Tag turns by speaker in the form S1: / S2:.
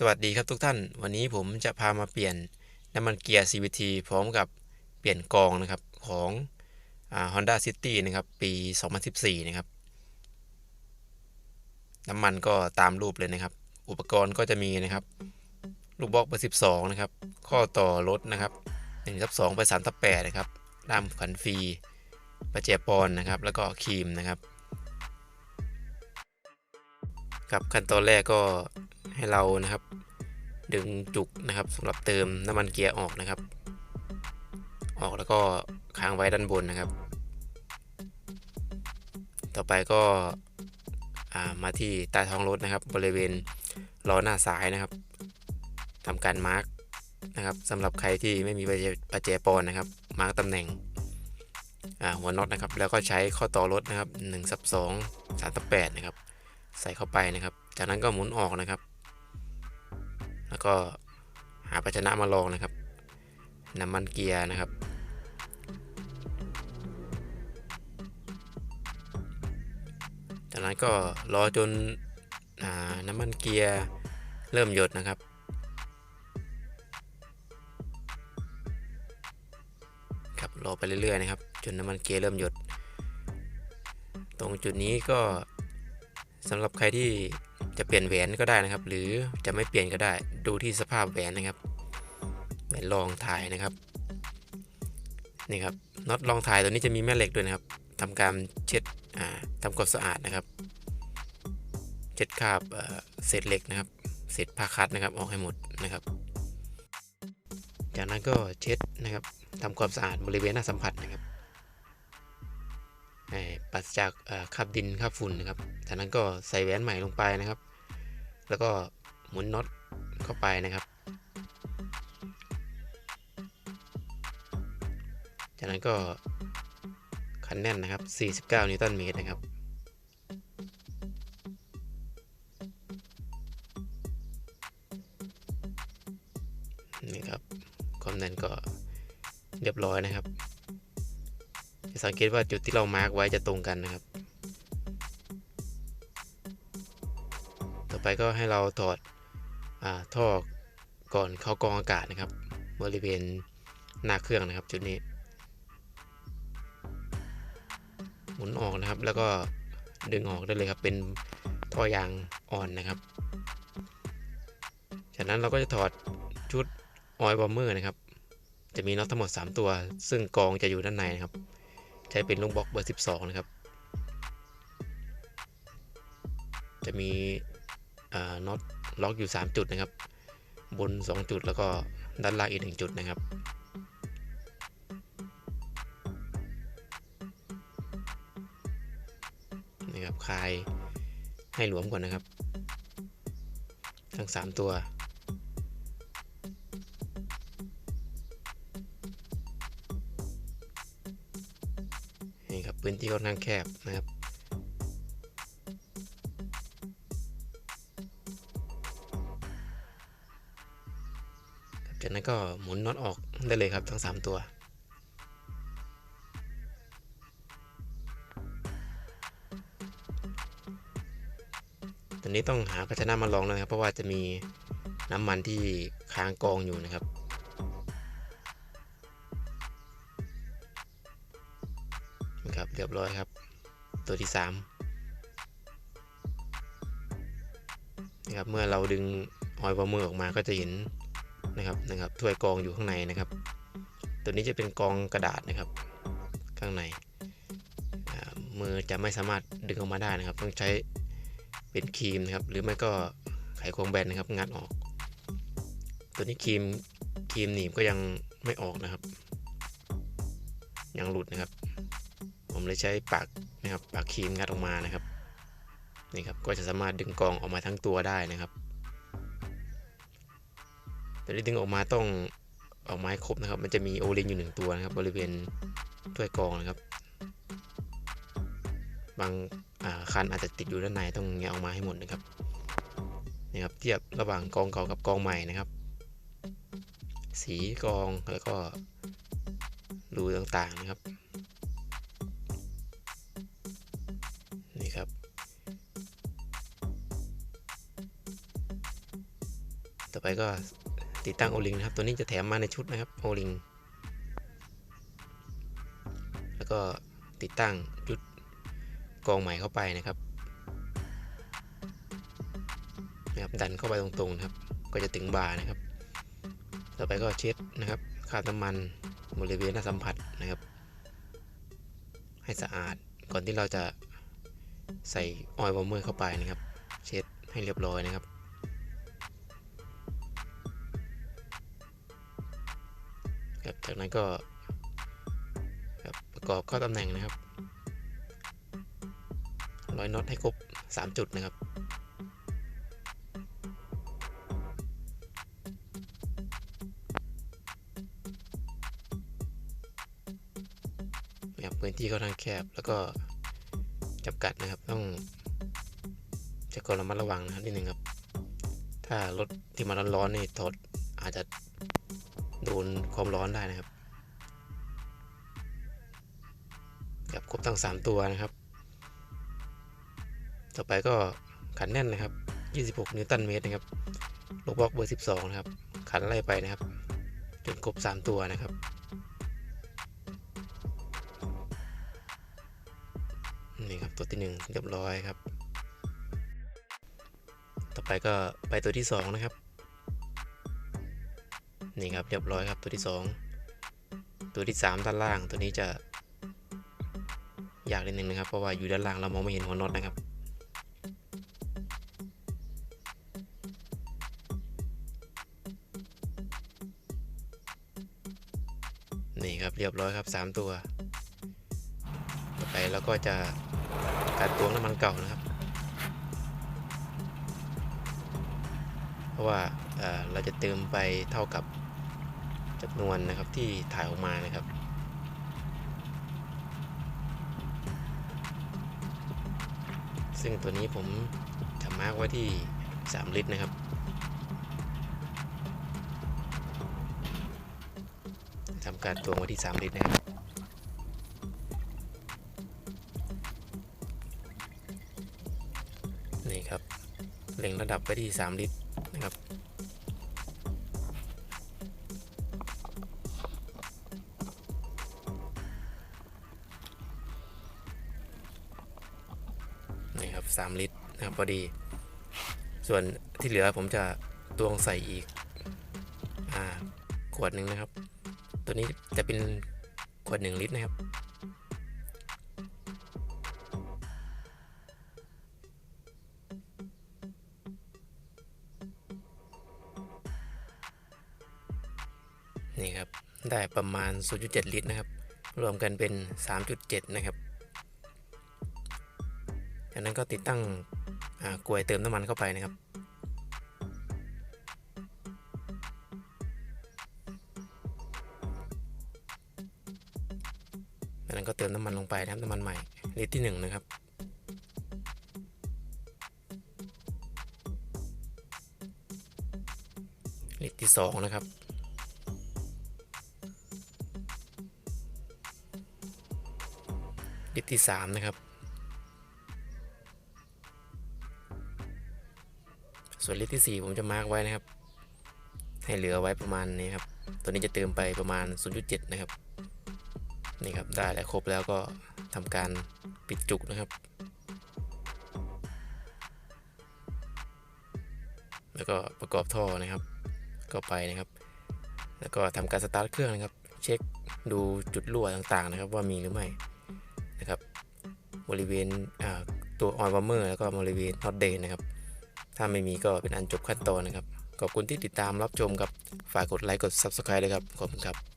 S1: สวัสดีครับทุกท่าน วันนี้ผมจะพามาเปลี่ยนน้ำมันเกียร์ CVT พร้อมกับเปลี่ยนกองนะครับของอ่า Honda City นะครับปี 2014 นะครับ น้ำมันก็ตามรูปเลยนะครับ อุปกรณ์ก็จะมีนะครับ ลูกบล็อกเบอร์12 นะครับ ข้อต่อรถนะครับ1ทับ2ไป3ทับ8นะครับด้ามขันฟรีประแจปอนนะครับ แล้วก็ครีมนะครับ กับขั้นตอนแรกก็ ให้เรานะครับ ดึงจุกนะครับสำหรับเติมน้ำมันเกียร์ออกนะครับ ออกแล้วก็ค้างไว้ด้านบนนะครับ ต่อไปก็ามาที่ใต้ท้องรถนะครับ บริเวณล้อหน้าซ้ายนะครับทำการมาร์กนะครับสำหรับใครที่ไม่มีประแจประแจปอนนะครับมาร์กตำแหน่งหัวน็อตนะครับ แล้วก็ใช้ข้อต่อรถนะครับ1ซับ2 3ทับ8นะครับ ใส่เข้าไปนะครับ จากนั้นก็หมุนออกนะครับ ก็หาภาชนะมาลองนะครับ น้ำมันเกียร์นะครับ จากนั้นก็รอจนอน้ำมันเกียร์เริ่มหยดนะครับ ครับรอไปเรื่อยๆนะครับ จนน้ำมันเกียร์เริ่มหยด ตรงจุดนี้ก็สำหรับใครที่ จะเปลี่ยนแหวนก็ได้นะครับ หรือจะไม่เปลี่ยนก็ได้ดูที่สภาพแหวนนะครับแหวนรองถ่ายนะครับนี่ครับน็อตรองถ่ายตัวนี้จะมีแม่เหล็กด้วยนะครับทำการเช็ดอ่าทำความสะอาดนะครับ เช็ดคราบเศษเหล็กนะครับ เศษผ้าคัดนะครับออกให้หมดนะครับ จากนั้นก็เช็ดนะครับทำความสะอาดบริเวณหน้าสัมผัสนะครับปราศจากคราบดินคราบฝุ่นนะครับจากนั้นก็ใส่แหวนใหม่ลงไปนะครับ แล้วก็หมุนน็อตเข้าไปนะครับ จากนั้นก็คันแน่นนะครับ 49 นิวตันเมตรนะครับ นี่ครับ ความแน่นก็เรียบร้อยนะครับ จะสังเกตว่าจุดที่เรามาร์กไว้จะตรงกันนะครับ ไปก็ให้เราถอดอท่อก่อนเข้ากองอากาศนะครับ บริเวณหน้าเครื่องนะครับจุดนี้หมุนออกนะครับ แล้วก็ดึงออกได้เลยครับ เป็นท่อยางอ่อนนะครับ จากนั้นเราก็จะถอดชุดออยล์บอมเมอร์นะครับ จะมีน็อตทั้งหมด 3 ตัว ซึ่งกองจะอยู่ด้านในนะครับ ใช้เป็นลูกบล็อกเบอร์ 12 นะครับ จะมี น็อตล็อกอยู่ 3 จุดนะครับ บน 2 จุดแล้วก็ด้านล่างอีก 1 จุดนะครับนี่ครับคลายให้หลวมก่อนนะครับ ทั้ง 3 ตัวนี่ครับพื้นที่ค่อนข้างแคบนะครับ จากนั้นก็หมุนน็อตออกได้เลยครับทั้ง 3 ตัว ตอนนี้ต้องหาภาชนะมาลองแล้วนะครับ เพราะว่าจะมีน้ำมันที่ค้างกองอยู่นะครับครับเรียบร้อยครับ ตัวที่3นะครับเมื่อเราดึงออยล์วอร์เมอร์ออกมาก็จะเห็น นะครับนะครับถ้วยกองอยู่ข้างในนะครับ ตัวนี้จะเป็นกองกระดาษนะครับ ข้างในมือจะไม่สามารถดึงออกมาได้นะครับ ต้องใช้เป็นครีมนะครับ หรือไม่ก็ไขควงแบนนะครับงัดออก ตัวนี้ครีมครีมหนีบก็ยังไม่ออกนะครับ ยังหลุดนะครับ ผมเลยใช้ปากนะครับปากครีมงัดออกมานะครับนี่ครับก็จะสามารถดึงกองออกมาทั้งตัวได้นะครับ แต่ที่ดึงออกมาต้องออกมาให้ครบนะครับ มันจะมีโอลิงอยู่หนึ่งตัวนะครับ บริเวณถ้วยกองนะครับ บางคันอาจจะติดอยู่ด้านในต้องแงะออกมาให้หมดนะครับนี่ครับ เทียบระหว่างกองเก่ากับกองใหม่นะครับ สีกองแล้วก็รูต่างๆนะครับนี่ครับ ต่อไปก็ ติดตั้งโอลิงนะครับ ตัวนี้จะแถมมาในชุดนะครับโอลิงแล้วก็ติดตั้งจุดกองใหม่เข้าไปนะครับนะครับ ดันเข้าไปตรงๆนะครับ ก็จะถึงบาร์นะครับ ต่อไปก็เช็ดนะครับคราบน้ำมันบริเวณหน้าสัมผัสนะครับ ให้สะอาดก่อนที่เราจะใส่ออยล์วอร์มเมอร์เข้าไปนะครับ เช็ดให้เรียบร้อยนะครับ ครับจากนั้นก็ประกอบเข้าตำแหน่งนะครับร้อยน็อตให้ครบ 3 จุดนะครับนะครับพื้นที่ค่อนข้างแคบแล้วก็จำกัดนะครับต้องใช้ความระมัดระวังนะครับนิดนึงครับ ถ้ารถที่มาร้อนๆนี่ถอดอาจจะ โดนความร้อนได้นะครับครับครบทั้ง 3 ตัวนะครับ ต่อไปก็ขันแน่นนะครับ 26 นิวตันเมตรนะครับลูกบล็อกเบอร์ 12 นะครับ ขันไล่ไปนะครับ จนครบ 3 ตัวนะครับ นี่ครับตัวที่ 1 เรียบร้อยครับ ต่อไปก็ไปตัวที่ 2 นะครับ นี่ครับเรียบร้อยครับตัวที่ 2 ตัวที่ 3 ด้านล่างตัวนี้จะ ยากนิดนึงนะครับ เพราะว่าอยู่ด้านล่างเรามองไม่เห็นหัวน็อตนะครับ นี่ครับเรียบร้อยครับ 3 ตัว ต่อไปเราก็จะการตวงน้ำมันเก่านะครับ เพราะว่าเอ่อเราจะเติมไปเท่ากับ จำนวนนะครับที่ถ่ายออกมานะครับซึ่งตัวนี้ผมจะมาร์กไว้ที่ 3 ลิตรนะครับ ทำการตวงไว้ที่ 3 ลิตรนะครับ นี่ครับ เล็งระดับไปที่ 3 ลิตรนะครับ 3 ลิตรนะครับพอดี ส่วนที่เหลือผมจะตวงใส่อีกอขวดหนึ่งนะครับ ตัวนี้จะเป็นขวด 1 ลิตรนะครับนี่ครับ ได้ประมาณ 0.7 ลิตรนะครับ รวมกันเป็น 3.7 นะครับ จากนั้นก็ติดตั้งกลวยเติมน้ำมันเข้าไปนะครับ จากนั้นก็เติมน้ำมันลงไปนะครับน้ำมันใหม่ลิตรที่1นะครับลิตรที่ 2 นะครับลิตรที่ 3 นะครับ ส่วนลิตรที่ 4 ผมจะมาร์กไว้นะครับ ให้เหลือไว้ประมาณนี้ครับ ตัวนี้จะเติมไปประมาณ 0.7 นะครับ นี่ครับ ได้แล้วครบแล้วก็ทำการปิดจุกนะครับ แล้วก็ประกอบท่อนะครับเข้าไปนะครับ แล้วก็ทำการสตาร์ทเครื่องนะครับ เช็คดูจุดรั่วต่างๆนะครับ ว่ามีหรือไม่นะครับ บริเวณตัวออยล์วอร์เมอร์แล้วก็บริเวณน็อตเดนนะครับ ถ้าไม่มีก็เป็นอันจบขั้นตอนนะครับ ขอบคุณที่ติดตามรับชมครับ ฝากกดไลค์กด Subscribe เลยครับ ขอบคุณครับ